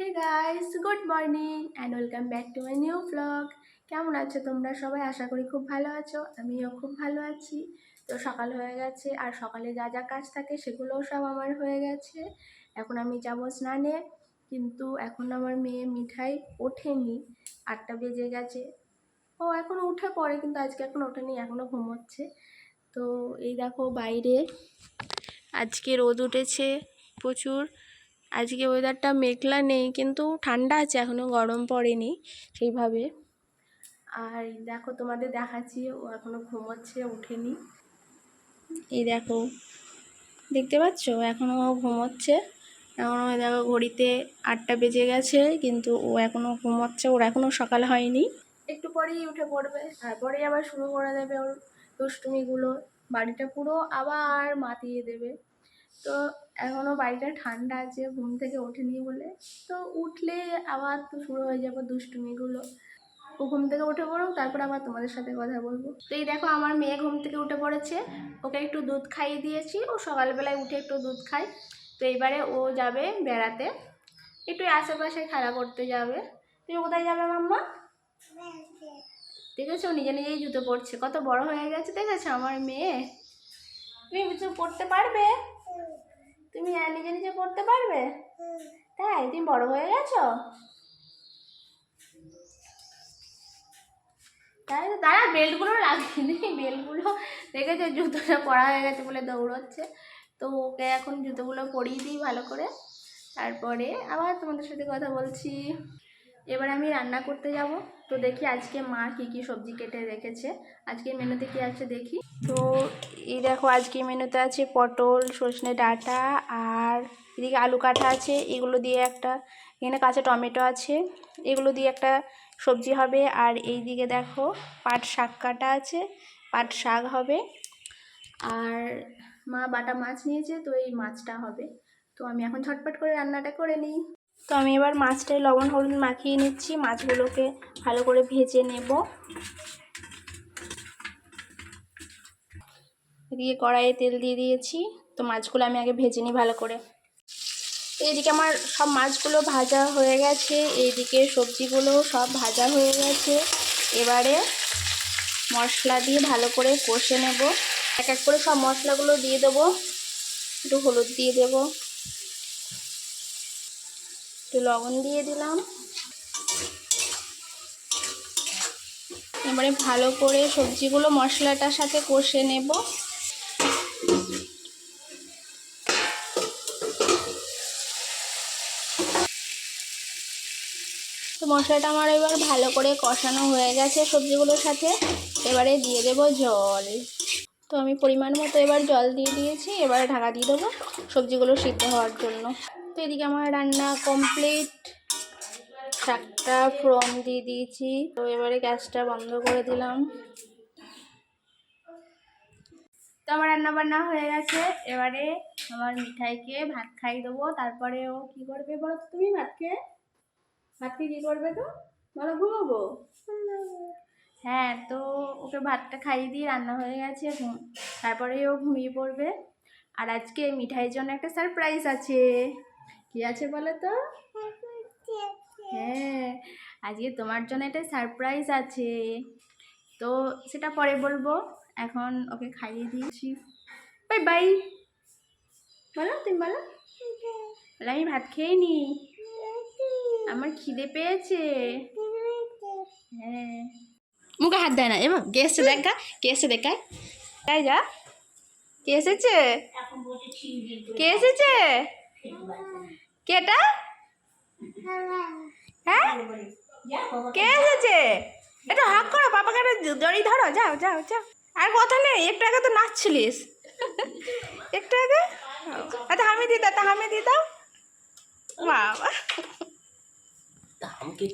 Hey guys good morning and welcome back to my new blog কেমন আছো তোমরা? সবাই আশা করি খুব ভালো আছো, আমিও খুব ভালো আছি। তো সকাল হয়ে গেছে আর সকালে যা যা কাজ থাকে সেগুলোও সব আমার হয়ে গেছে। এখন আমি যাব স্নানে, কিন্তু এখন আমার মেয়ে মিঠাই ওঠেনি, আটটা বেজে গেছে। ও এখনও উঠে পড়ে, কিন্তু আজকে এখন ওঠেনি এখনও ঘুমোচ্ছে। তো এই দেখো বাইরে, আজকে রোদ উঠেছে প্রচুর। আজকে ওয়েদারটা মেঘলা নেই, কিন্তু ঠান্ডা আছে এখনও গরম পড়েনি সেইভাবে। আর দেখো তোমাদের দেখাচ্ছি, ও এখনও ঘুমোচ্ছে, ওঠেনি। এই দেখো, দেখতে পাচ্ছ? এখনও ঘুমোচ্ছে। এখনও দেখো ঘড়িতে আটটা বেজে গেছে, কিন্তু ও এখনও ঘুমোচ্ছে, ওর এখনও সকাল হয়নি। একটু পরেই উঠে পড়বে, তারপরেই আবার শুরু করে দেবে ওর দুষ্টুমিগুলো। বাড়িটা পুরো আবার মাতিয়ে দেবে। তো এখনও বাড়িটা ঠান্ডা আছে, ঘুম থেকে ওঠেনি বলে। তো উঠলে আবার তো শুরু হয়ে যাবে দুষ্টুমিগুলো। ও ঘুম থেকে উঠে পড়ো তারপর আবার তোমাদের সাথে কথা বলব। তো এই দেখো, আমার মেয়ে ঘুম থেকে উঠে পড়েছে। ওকে একটু দুধ খাইয়ে দিয়েছি। ও সকালবেলায় উঠে একটু দুধ খায়। তো এবারে ও যাবে বেড়াতে। একটু আশেপাশে খেলা করতে যাবে। তুমি কোথায় যাবে মাম্মা? দেখেছ? নিজে নিজেই জুতো পড়ছে কত বড় হয়ে গেছে, দেখেছ? আমার মেয়ে। তুমি কিছু পড়তে পারবে? তুমি নিজে নিজে পড়তে পারবে? তাই? তুমি বড় হয়ে গেছো? তাই তো তারা বেল্টগুলো লাগিয়ে দিই বেল্টগুলো দেখেছ? জুতোটা পরা হয়ে গেছে বলে দৌড়চ্ছে। তো ওকে এখন জুতোগুলো পরিয়ে দিই ভালো করে। তারপরে আবার তোমাদের সাথে কথা বলছি। এবার আমি রান্না করতে যাব। তো দেখি আজকে মা কি কি সবজি কেটে রেখেছে। আজকে মেনুতে কি আছে দেখি? তো এই দেখো আজকে মেনুতে আছে পটল সজনে ডাঁটা আর এদিকে আলু কাঠা আছে এগুলো দিয়ে একটা এখানে কাঁচা টমেটো আছে এগুলো দিয়ে একটা সবজি হবে। আর এই দিকে দেখো পাট শাক কাটা আছে পাট শাক হবে। আর মা বাটা মাছ নিয়েছে তো এই মাছটা হবে। তো আমি এখন ঝটপট করে রান্নাটা করে নিই। তো আমি এবার মাছটায় লবণ, হলুদ মাখিয়ে নিচ্ছি। মাছগুলোকে ভালো করে ভেজে নেব। দিয়ে কড়াইয়ে তেল দিয়ে দিয়েছি। তো মাছগুলো আমি আগে ভেজে নিই ভালো করে। এইদিকে আমার সব মাছগুলো ভাজা হয়ে গেছে। এইদিকে সবজিগুলো সব ভাজা হয়ে গেছে। এবারে মশলা দিয়ে ভালো করে কষে নেব। এক এক করে সব মশলাগুলো দিয়ে দেবো। একটু হলুদ দিয়ে দেবো। একটু লবণ দিয়ে দিলাম। এবারে ভালো করে সবজিগুলো মশলাটার সাথে কষে নেব। তো মশলাটা আমার এবার ভালো করে কষানো হয়ে গেছে সবজিগুলোর সাথে। এবারে দিয়ে দেব জল। তো আমি পরিমাণ মতো এবার জল দিয়ে দিয়েছি, এবারে ঢাকা দিয়ে দেবো সবজিগুলো সিদ্ধ হওয়ার জন্য। তো এদিকে আমার রান্না কমপ্লিট শাকটা ফ্রম দিয়ে দিয়েছি। তো এবারে গ্যাসটা বন্ধ করে দিলাম। তো আমার রান্না বান্না হয়ে গেছে। এবারে আমার মিঠাইকে ভাত খাই দেবো। তারপরে ও কি করবে বলো তুমি ভাত খেয়ে ভাত খেয়ে কী করবে তো? বলো, ঘুমাবো? হ্যাঁ তো ওকে ভাতটা খাইয়ে দিয়ে রান্না হয়ে গেছে তারপরে ও ঘুমিয়ে পড়বে। আর আজকে মিঠাইয়ের জন্য একটা সারপ্রাইজ আছে। কি আছে বলো তো? হ্যাঁ আজকে তোমার জন্য একটা সারপ্রাইজ আছে। তো সেটা পরে বলব। এখন ওকে খাইয়ে দিয়েছি বাই বাই বলো, তুমি বলো। বলে, আমি ভাত খেয়ে নি। আমার খিদে পেয়েছে। হ্যাঁ। মুখে হাত দেয় না এবার কে এসছে দেখা কে এসছে দেখায় তাই যা কে এসেছে কে এসেছে কেটা হ্যাঁ কে এসেছে এটা হাক করো পাপাকে একটা জড়ি ধরো যাও যাও যাও আর কথা নেই একটু আগে তো নাচছিলিস একটু আগে আচ্ছা হামি দি দাও তা হামি দি দাও বাবা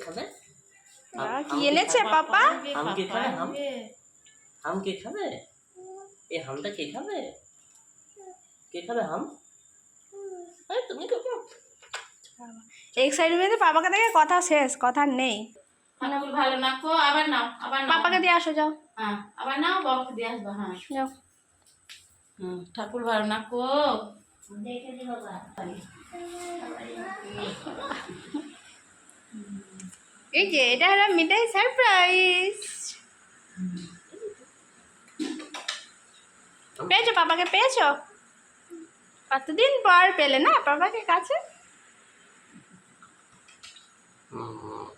খাবে বাবা, কি এনেছে পাপা? হাম কে খাবে? হাম হাম কে খাবে? এই হামটা কে খাবে? কে খাবে হাম আরে তুমি কে খাবে এক্সাইটমেন্টে পাপাকে দেখে কথা শেষ কথা নেই। ঠাকুর ভালো নাকো আবার নাও আবার পাপাকে দিয়ে আসো যাও। হ্যাঁ আবার নাও বাবাকে দিয়ে আসব হ্যাঁ। যাও। হুম, ঠাকুর ভালো না নাকো এই যে, এটা হলো মিঠাই সারপ্রাইজ পেয়েছ পাপাকে? পেয়েছ? কতদিন পর পেলে না পাপাকে কাছে?